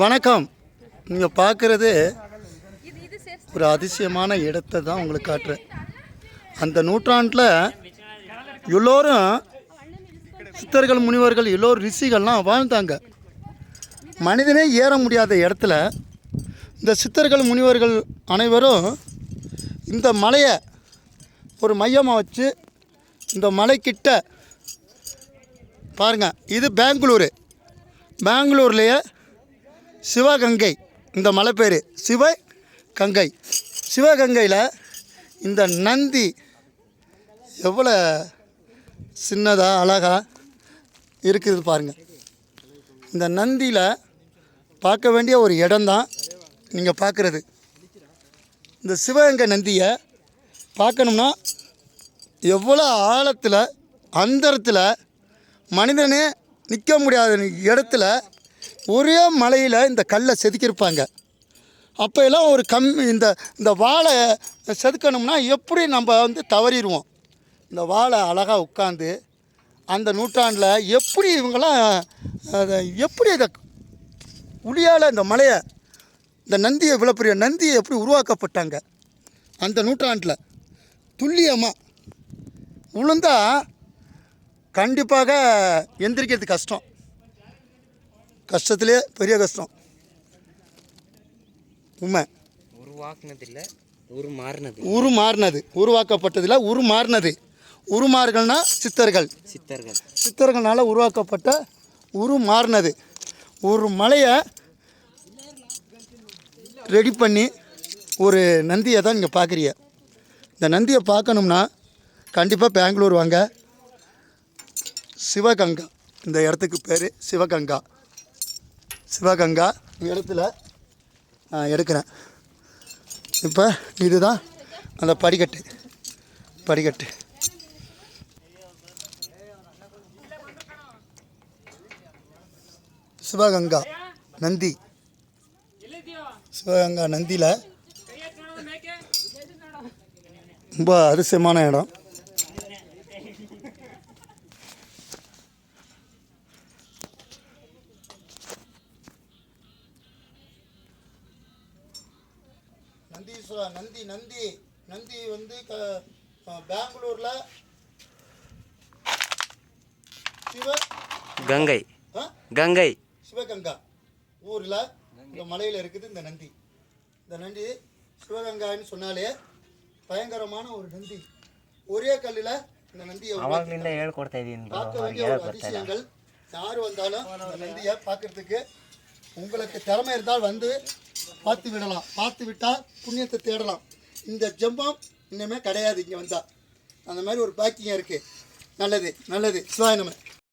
வணக்கம். நீங்கள் பார்க்குறது ஒரு அதிசயமான இடத்தை தான் உங்களுக்கு காட்டுறேன். அந்த நூற்றாண்டில் எல்லோரும் சித்தர்கள் முனிவர்கள் எல்லோரும் ரிஷிகள்லாம் வாழ்ந்தாங்க. மனிதனே ஏற முடியாத இடத்துல இந்த சித்தர்கள் முனிவர்கள் அனைவரும் இந்த மலையை ஒரு மையமாக வச்சு இந்த மலைக்கிட்ட பாருங்க இது பெங்களூரு. பெங்களூர்லேயே சிவகங்கை. இந்த மலை பேர் சிவகங்கை. சிவகங்கையில் இந்த நந்தி எவ்வளோ சின்னதாக அழகாக இருக்குது பாருங்கள் இந்த நந்தியில் பார்க்க வேண்டிய ஒரு இடம்தான் நீங்கள் பார்க்குறது. இந்த சிவகங்கை நந்தியை பார்க்கணும்னா எவ்வளோ ஆழத்தில் அந்தரத்தில் மனிதனே நிற்க முடியாத இடத்துல ஒரே மலையில் இந்த கல்லை செதுக்கியிருப்பாங்க. அப்போ எல்லாம் ஒரு கம் இந்த இந்த வாழை செதுக்கணும்னா எப்படி நம்ம வந்து தவறிடுவோம்? இந்த வாழை அழகாக உட்காந்து அந்த நூற்றாண்டில் எப்படி இவங்களாம் அதை எப்படி இதை உளியால் இந்த மலையை இந்த நந்தியை இவ்வளோ பெரிய நந்தியை எப்படி உருவாக்கப்பட்டாங்க? அந்த நூற்றாண்டில் துல்லியமாக விழுந்தா கண்டிப்பாக எந்திரிக்கிறது கஷ்டம். கஷ்டத்திலே பெரிய கஷ்டம். உண்மை. உருவாக்குனதில்ல உரு மாறினது உரு மாறினது உருவாக்கப்பட்டதில் உரு மாறினது உருமார்கள்னா சித்தர்கள். சித்தர்கள். சித்தர்களால் உருவாக்கப்பட்ட உரு மாறினது ஒரு மலையை ரெடி பண்ணி ஒரு நந்தியை தான் நீங்கள் பார்க்குறீங்க. இந்த நந்தியை பார்க்கணும்னா கண்டிப்பாக பெங்களூர் வாங்க. சிவகங்கா. இந்த இடத்துக்கு பேர் சிவகங்கா. சிவகங்கா இடத்துல நான் எடுக்கிறேன். இப்போ இதுதான் அந்த படிக்கட்டு. படிக்கட்டு. சிவகங்கா நந்தி. சிவகங்கா நந்தியில் ரொம்ப அதிசயமான இடம். நந்தீஸ்வரா நந்தி நந்தி. நந்தி வந்து க பெங்களூரில் சிவ கங்கை. கங்கை. சிவகங்கா ஊரில் இந்த மலையில் இருக்குது இந்த நந்தி. இந்த நந்தி சிவகங்கான்னு சொன்னாலே பயங்கரமான ஒரு நந்தி. ஒரே கல்லில் இந்த நந்தியை பார்க்க வேண்டிய ஒரு அதிசயங்கள். யார் வந்தாலும் அந்த நந்தியை பார்க்கறதுக்கு உங்களுக்கு திறமை இருந்தால் வந்து பார்த்து விடலாம் பார்த்து விட்டால் புண்ணியத்தை தேடலாம். இந்த ஜம்பம் இன்னுமே கிடையாது இங்கே வந்தால் அந்த மாதிரி ஒரு பாக்கியம் இருக்குது நல்லது நல்லது. சிவாய நம்ம